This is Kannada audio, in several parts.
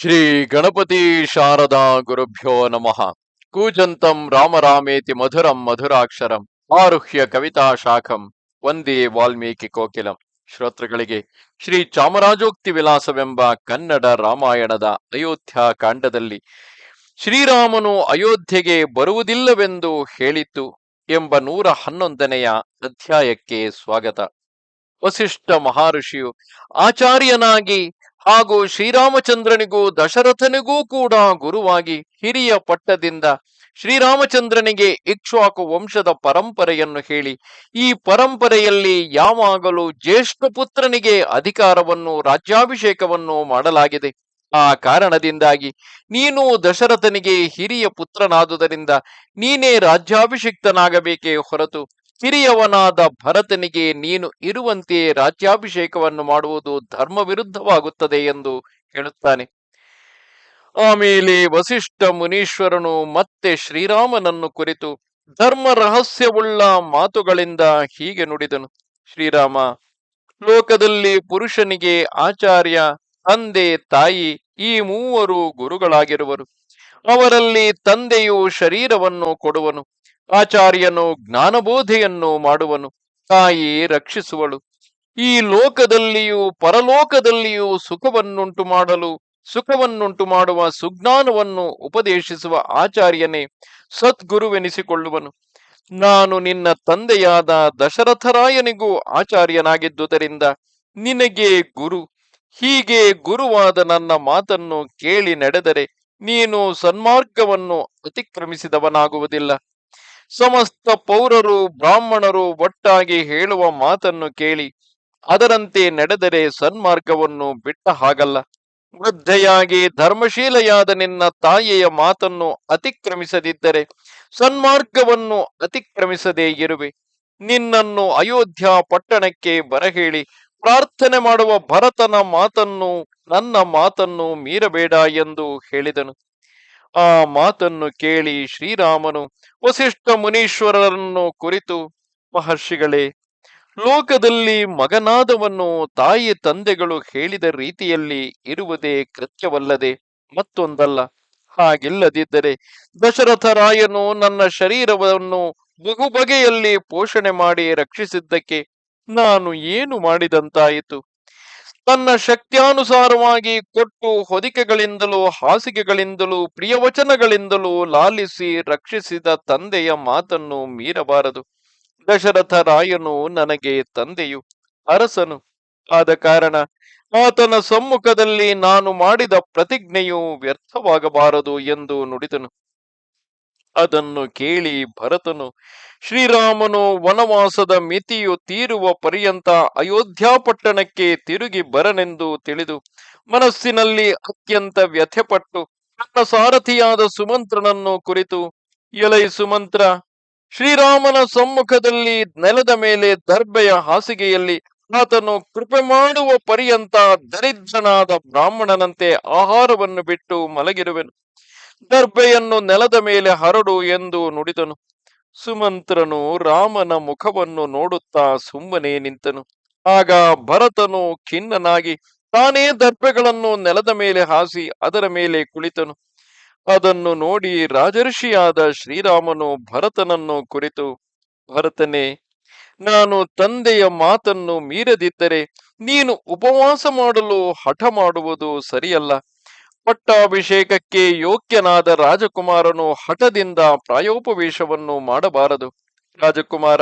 ಶ್ರೀ ಗಣಪತಿ ಶಾರದಾ ಗುರುಭ್ಯೋ ನಮಃ. ಕೂಜಂತಂ ರಾಮರಾಮೇತಿ ಮಧುರಂ ಮಧುರಾಕ್ಷರಂ ಆರುಹ್ಯ ಕವಿತಾ ಶಾಖಂ ಒಂದೇ ವಾಲ್ಮೀಕಿ ಕೋಕಿಲಂ. ಶ್ರೋತೃಗಳಿಗೆ ಶ್ರೀ ಚಾಮರಾಜೋಕ್ತಿ ವಿಲಾಸವೆಂಬ ಕನ್ನಡ ರಾಮಾಯಣದ ಅಯೋಧ್ಯ ಕಾಂಡದಲ್ಲಿ ಶ್ರೀರಾಮನು ಅಯೋಧ್ಯೆಗೆ ಬರುವುದಿಲ್ಲವೆಂದು ಹೇಳಿತು ಎಂಬ ನೂರ ಹನ್ನೊಂದನೆಯ ಅಧ್ಯಾಯಕ್ಕೆ ಸ್ವಾಗತ. ವಸಿಷ್ಠ ಮಹರ್ಷಿಯು ಆಚಾರ್ಯನಾಗಿ ಹಾಗೂ ಶ್ರೀರಾಮಚಂದ್ರನಿಗೂ ದಶರಥನಿಗೂ ಕೂಡ ಗುರುವಾಗಿ ಹಿರಿಯ ಪಟ್ಟದಿಂದ ಶ್ರೀರಾಮಚಂದ್ರನಿಗೆ ಇಕ್ಷ್ವಾಕು ವಂಶದ ಪರಂಪರೆಯನ್ನು ಹೇಳಿ, ಈ ಪರಂಪರೆಯಲ್ಲಿ ಯಾವಾಗಲೂ ಜ್ಯೇಷ್ಠ ಪುತ್ರನಿಗೆ ಅಧಿಕಾರವನ್ನು, ರಾಜ್ಯಾಭಿಷೇಕವನ್ನು ಮಾಡಲಾಗಿದೆ. ಆ ಕಾರಣದಿಂದಾಗಿ ನೀನು ದಶರಥನಿಗೆ ಹಿರಿಯ ಪುತ್ರನಾದುದರಿಂದ ನೀನೇ ರಾಜ್ಯಾಭಿಷಿಕ್ತನಾಗಬೇಕೇ ಹೊರತು ಹಿರಿಯವನಾದ ಭರತನಿಗೆ ನೀನು ಇರುವಂತೆ ರಾಜ್ಯಾಭಿಷೇಕವನ್ನು ಮಾಡುವುದು ಧರ್ಮ ವಿರುದ್ಧವಾಗುತ್ತದೆ ಎಂದು ಹೇಳುತ್ತಾನೆ. ಆಮೇಲೆ ವಸಿಷ್ಠ ಮುನೀಶ್ವರನು ಮತ್ತೆ ಶ್ರೀರಾಮನನ್ನು ಕುರಿತು ಧರ್ಮ ರಹಸ್ಯವುಳ್ಳ ಮಾತುಗಳಿಂದ ಹೀಗೆ ನುಡಿದನು. ಶ್ರೀರಾಮ, ಲೋಕದಲ್ಲಿ ಪುರುಷನಿಗೆ ಆಚಾರ್ಯ, ತಂದೆ, ತಾಯಿ ಈ ಮೂವರು ಗುರುಗಳಾಗಿರುವರು. ಅವರಲ್ಲಿ ತಂದೆಯು ಶರೀರವನ್ನು ಕೊಡುವನು, ಆಚಾರ್ಯನು ಜ್ಞಾನಬೋಧೆಯನ್ನು ಮಾಡುವನು, ತಾಯಿ ರಕ್ಷಿಸುವಳು. ಈ ಲೋಕದಲ್ಲಿಯೂ ಪರಲೋಕದಲ್ಲಿಯೂ ಸುಖವನ್ನುಂಟು ಮಾಡಲು, ಸುಖವನ್ನುಂಟು ಮಾಡುವ ಸುಜ್ಞಾನವನ್ನು ಉಪದೇಶಿಸುವ ಆಚಾರ್ಯನೇ ಸದ್ಗುರುವೆನಿಸಿಕೊಳ್ಳುವನು. ನಾನು ನಿನ್ನ ತಂದೆಯಾದ ದಶರಥರಾಯನಿಗೂ ಆಚಾರ್ಯನಾಗಿದ್ದುದರಿಂದ ನಿನಗೆ ಗುರು, ಹೀಗೆ ಗುರುವಾದ ನನ್ನ ಮಾತನ್ನು ಕೇಳಿ ನಡೆದರೆ ನೀನು ಸನ್ಮಾರ್ಗವನ್ನು ಅತಿಕ್ರಮಿಸಿದವನಾಗುವುದಿಲ್ಲ. ಸಮಸ್ತ ಪೌರರು, ಬ್ರಾಹ್ಮಣರು ಒಟ್ಟಾಗಿ ಹೇಳುವ ಮಾತನ್ನು ಕೇಳಿ, ಅದರಂತೆ ನಡೆದರೆ ಸನ್ಮಾರ್ಗವನ್ನು ಬಿಟ್ಟ ಹಾಗಲ್ಲ. ವೃದ್ಧೆಯಾಗಿ ಧರ್ಮಶೀಲೆಯಾದ ನಿನ್ನ ತಾಯಿಯ ಮಾತನ್ನು ಅತಿಕ್ರಮಿಸದಿದ್ದರೆ ಸನ್ಮಾರ್ಗವನ್ನು ಅತಿಕ್ರಮಿಸದೇ ಇರುವೆ. ನಿನ್ನನ್ನು ಅಯೋಧ್ಯ ಪಟ್ಟಣಕ್ಕೆ ಬರಹೇಳಿ ಪ್ರಾರ್ಥನೆ ಮಾಡುವ ಭರತನ ಮಾತನ್ನು, ನನ್ನ ಮಾತನ್ನು ಮೀರಬೇಡ ಎಂದು ಹೇಳಿದನು. ಆ ಮಾತನ್ನು ಕೇಳಿ ಶ್ರೀರಾಮನು ವಸಿಷ್ಠ ಮುನೀಶ್ವರರನ್ನು ಕುರಿತು, ಮಹರ್ಷಿಗಳೇ, ಲೋಕದಲ್ಲಿ ಮಗನಾದವನ್ನು ತಾಯಿ ತಂದೆಗಳು ಹೇಳಿದ ರೀತಿಯಲ್ಲಿ ಇರುವುದೇ ಕೃತ್ಯವಲ್ಲದೆ ಮತ್ತೊಂದಲ್ಲ. ಹಾಗಿಲ್ಲದಿದ್ದರೆ ದಶರಥರಾಯನು ನನ್ನ ಶರೀರವನ್ನು ಬಹು ಬಗೆಯಲ್ಲಿ ಪೋಷಣೆ ಮಾಡಿ ರಕ್ಷಿಸಿದ್ದಕ್ಕೆ ನಾನು ಏನು ಮಾಡಿದಂತಾಯಿತು? ತನ್ನ ಶಕ್ತ್ಯಾನುಸಾರವಾಗಿ ಕೊಟ್ಟು ಹೊದಿಕೆಗಳಿಂದಲೂ ಹಾಸಿಗೆಗಳಿಂದಲೂ ಪ್ರಿಯವಚನಗಳಿಂದಲೂ ಲಾಲಿಸಿ ರಕ್ಷಿಸಿದ ತಂದೆಯ ಮಾತನ್ನು ಮೀರಬಾರದು. ದಶರಥ ರಾಯನು ನನಗೆ ತಂದೆಯು ಅರಸನು. ಆದ ಕಾರಣ ಆತನ ಸಮ್ಮುಖದಲ್ಲಿ ನಾನು ಮಾಡಿದ ಪ್ರತಿಜ್ಞೆಯು ವ್ಯರ್ಥವಾಗಬಾರದು ಎಂದು ನುಡಿದನು. ಅದನ್ನು ಕೇಳಿ ಭರತನು, ಶ್ರೀರಾಮನು ವನವಾಸದ ಮಿತಿಯು ತೀರುವ ಪರ್ಯಂತ ಅಯೋಧ್ಯಾಪಟ್ಟಣಕ್ಕೆ ತಿರುಗಿ ಬರನೆಂದು ತಿಳಿದು ಮನಸ್ಸಿನಲ್ಲಿ ಅತ್ಯಂತ ವ್ಯಥೆಪಟ್ಟು ತನ್ನ ಸಾರಥಿಯಾದ ಸುಮಂತ್ರನನ್ನು ಕುರಿತು ಎಲೈ ಸುಮಂತ್ರ, ಶ್ರೀರಾಮನ ಸಮ್ಮುಖದಲ್ಲಿ ನೆಲದ ಮೇಲೆ ದರ್ಬೆಯ ಹಾಸಿಗೆಯಲ್ಲಿ ಆತನು ಕೃಪೆ ಮಾಡುವ ಪರ್ಯಂತ ದರಿದ್ರನಾದ ಬ್ರಾಹ್ಮಣನಂತೆ ಆಹಾರವನ್ನು ಬಿಟ್ಟು ಮಲಗಿರುವೆನು. ದರ್ಬೆಯನ್ನು ನೆಲದ ಮೇಲೆ ಹರಡು ಎಂದು ನುಡಿದನು. ಸುಮಂತ್ರನು ರಾಮನ ಮುಖವನ್ನು ನೋಡುತ್ತಾ ಸುಮ್ಮನೆ ನಿಂತನು. ಆಗ ಭರತನು ಖಿನ್ನನಾಗಿ ತಾನೇ ದರ್ಬೆಗಳನ್ನು ನೆಲದ ಮೇಲೆ ಹಾಸಿ ಅದರ ಮೇಲೆ ಕುಳಿತನು. ಅದನ್ನು ನೋಡಿ ರಾಜರ್ಷಿಯಾದ ಶ್ರೀರಾಮನು ಭರತನನ್ನು ಕುರಿತು, ಭರತನೇ, ನಾನು ತಂದೆಯ ಮಾತನ್ನು ಮೀರದಿದ್ದರೆ ನೀನು ಉಪವಾಸ ಮಾಡಲು ಹಠ ಮಾಡುವುದು ಸರಿಯಲ್ಲ. ಪಟ್ಟಾಭಿಷೇಕಕ್ಕೆ ಯೋಗ್ಯನಾದ ರಾಜಕುಮಾರನು ಹಠದಿಂದ ಪ್ರಾಯೋಪವೇಶವನ್ನು ಮಾಡಬಾರದು. ರಾಜಕುಮಾರ,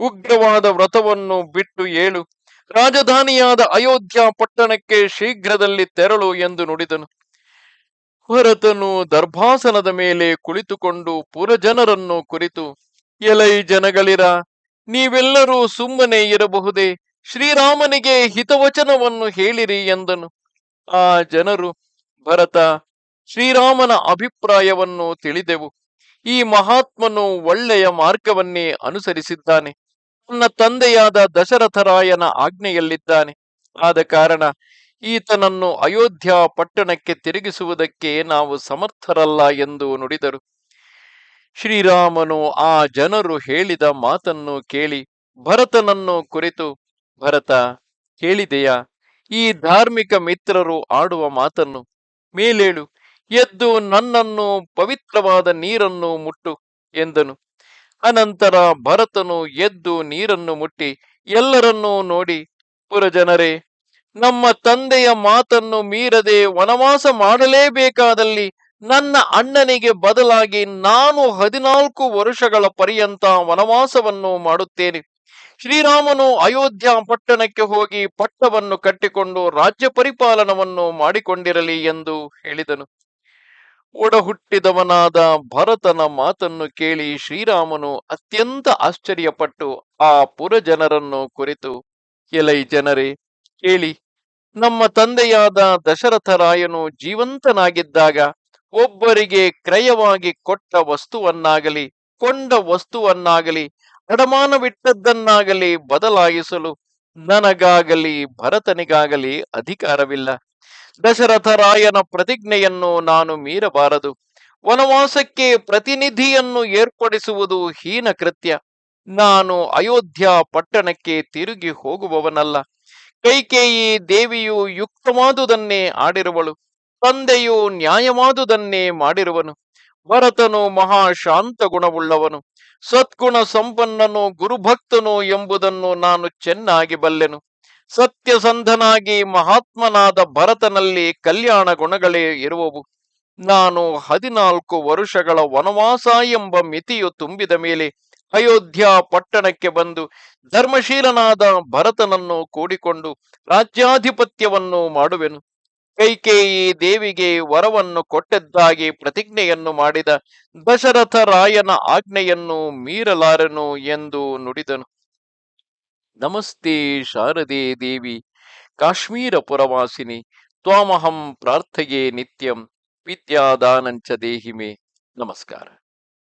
ಉಗ್ರವಾದ ವ್ರತವನ್ನು ಬಿಟ್ಟು ಏಳು. ರಾಜಧಾನಿಯಾದ ಅಯೋಧ್ಯ ಪಟ್ಟಣಕ್ಕೆ ಶೀಘ್ರದಲ್ಲಿ ತೆರಳು ಎಂದು ನುಡಿದನು. ಹೊರತನು ದರ್ಭಾಸನದ ಮೇಲೆ ಕುಳಿತುಕೊಂಡು ಪುರಜನರನ್ನು ಕುರಿತು, ಎಲೈ ಜನಗಳಿರ, ನೀವೆಲ್ಲರೂ ಸುಮ್ಮನೆ ಇರಬಹುದೇ? ಶ್ರೀರಾಮನಿಗೆ ಹಿತವಚನವನ್ನು ಹೇಳಿರಿ ಎಂದನು. ಆ ಜನರು ಭರತ ಶ್ರೀರಾಮನ ಅಭಿಪ್ರಾಯವನ್ನು ತಿಳಿದೆವು. ಈ ಮಹಾತ್ಮನು ಒಳ್ಳೆಯ ಮಾರ್ಗವನ್ನೇ ಅನುಸರಿಸಿದ್ದಾನೆ. ನನ್ನ ತಂದೆಯಾದ ದಶರಥರಾಯನ ಆಜ್ಞೆಯಲ್ಲಿದ್ದಾನೆ. ಆದ ಕಾರಣ ಈತನನ್ನು ಅಯೋಧ್ಯ ಪಟ್ಟಣಕ್ಕೆ ತಿರುಗಿಸುವುದಕ್ಕೆ ನಾವು ಸಮರ್ಥರಲ್ಲ ಎಂದು ನುಡಿದರು. ಶ್ರೀರಾಮನು ಆ ಜನರು ಹೇಳಿದ ಮಾತನ್ನು ಕೇಳಿ ಭರತನನ್ನು ಕುರಿತು, ಭರತ, ಕೇಳಿದೆಯಾ? ಈ ಧಾರ್ಮಿಕ ಮಿತ್ರರು ಆಡುವ ಮಾತನ್ನು ಮೇಲೇಳು, ಎದ್ದು ನನ್ನನ್ನು ಪವಿತ್ರವಾದ ನೀರನ್ನು ಮುಟ್ಟು ಎಂದನು. ಅನಂತರ ಭರತನು ಎದ್ದು ನೀರನ್ನು ಮುಟ್ಟಿ ಎಲ್ಲರನ್ನೂ ನೋಡಿ, ಪುರಜನರೇ, ನಮ್ಮ ತಂದೆಯ ಮಾತನ್ನು ಮೀರದೆ ವನವಾಸ ಮಾಡಲೇಬೇಕಾದಲ್ಲಿ ನನ್ನ ಅಣ್ಣನಿಗೆ ಬದಲಾಗಿ ನಾನು ಹದಿನಾಲ್ಕು ವರುಷಗಳ ಪರ್ಯಂತ ವನವಾಸವನ್ನು ಮಾಡುತ್ತೇನೆ. ಶ್ರೀರಾಮನು ಅಯೋಧ್ಯ ಪಟ್ಟಣಕ್ಕೆ ಹೋಗಿ ಪಟ್ಟವನ್ನು ಕಟ್ಟಿಕೊಂಡು ರಾಜ್ಯ ಪರಿಪಾಲನವನ್ನು ಮಾಡಿಕೊಂಡಿರಲಿ ಎಂದು ಹೇಳಿದನು. ಒಡಹುಟ್ಟಿದವನಾದ ಭರತನ ಮಾತನ್ನು ಕೇಳಿ ಶ್ರೀರಾಮನು ಅತ್ಯಂತ ಆಶ್ಚರ್ಯಪಟ್ಟು ಆ ಪುರಜನರನ್ನು ಕುರಿತು, ಎಲೈ ಜನರೇ, ಕೇಳಿ, ನಮ್ಮ ತಂದೆಯಾದ ದಶರಥರಾಯನು ಜೀವಂತನಾಗಿದ್ದಾಗ ಒಬ್ಬರಿಗೆ ಕ್ರಯವಾಗಿ ಕೊಟ್ಟ ವಸ್ತುವನ್ನಾಗಲಿ, ಕೊಂಡ ವಸ್ತುವನ್ನಾಗಲಿ ಅಡಮಾನವಿಟ್ಟದ್ದನ್ನಾಗಲಿ ಬದಲಾಯಿಸಲು ನನಗಾಗಲಿ ಭರತನಿಗಾಗಲಿ ಅಧಿಕಾರವಿಲ್ಲ. ದಶರಥರಾಯನ ಪ್ರತಿಜ್ಞೆಯನ್ನು ನಾನು ಮೀರಬಾರದು. ವನವಾಸಕ್ಕೆ ಪ್ರತಿನಿಧಿಯನ್ನು ಏರ್ಪಡಿಸುವುದು ಹೀನ ಕೃತ್ಯ. ನಾನು ಅಯೋಧ್ಯ ಪಟ್ಟಣಕ್ಕೆ ತಿರುಗಿ ಹೋಗುವವನಲ್ಲ. ಕೈಕೇಯಿ ದೇವಿಯು ಯುಕ್ತವಾದುದನ್ನೇ ಆಡಿರುವಳು. ತಂದೆಯು ನ್ಯಾಯವಾದುದನ್ನೇ ಮಾಡಿರುವನು. ಭರತನು ಮಹಾಶಾಂತ ಗುಣವುಳ್ಳವನು ಸದ್ಗುಣ ಸಂಪನ್ನನು, ಗುರುಭಕ್ತನು ಎಂಬುದನ್ನು ನಾನು ಚೆನ್ನಾಗಿ ಬಲ್ಲೆನು. ಸತ್ಯಸಂಧನಾಗಿ ಮಹಾತ್ಮನಾದ ಭರತನಲ್ಲಿ ಕಲ್ಯಾಣ ಗುಣಗಳೇ ಇರುವವು. ನಾನು ಹದಿನಾಲ್ಕು ವರುಷಗಳ ವನವಾಸ ಎಂಬ ಮಿತಿಯು ತುಂಬಿದ ಮೇಲೆ ಅಯೋಧ್ಯ ಪಟ್ಟಣಕ್ಕೆ ಬಂದು ಧರ್ಮಶೀಲನಾದ ಭರತನನ್ನು ಕೂಡಿಕೊಂಡು ರಾಜ್ಯಾಧಿಪತ್ಯವನ್ನು ಮಾಡುವೆನು. ಕೈಕೇಯಿ ದೇವಿಗೆ ವರವನ್ನು ಕೊಟ್ಟದ್ದಾಗಿ ಪ್ರತಿಜ್ಞೆಯನ್ನು ಮಾಡಿದ ದಶರಥ ರಾಯನ ಆಜ್ಞೆಯನ್ನು ಮೀರಲಾರನು ಎಂದು ನುಡಿದನು. ನಮಸ್ತೆ ಶಾರದೆ ದೇವಿ ಕಾಶ್ಮೀರ ಪುರವಾಸಿನಿ ತ್ವಾಮಹಂ ಪ್ರಾರ್ಥೆಯೇ ನಿತ್ಯಂ, ವಿದ್ಯಾದಾನಂಚ ದೇಹಿಮೆ. ನಮಸ್ಕಾರ.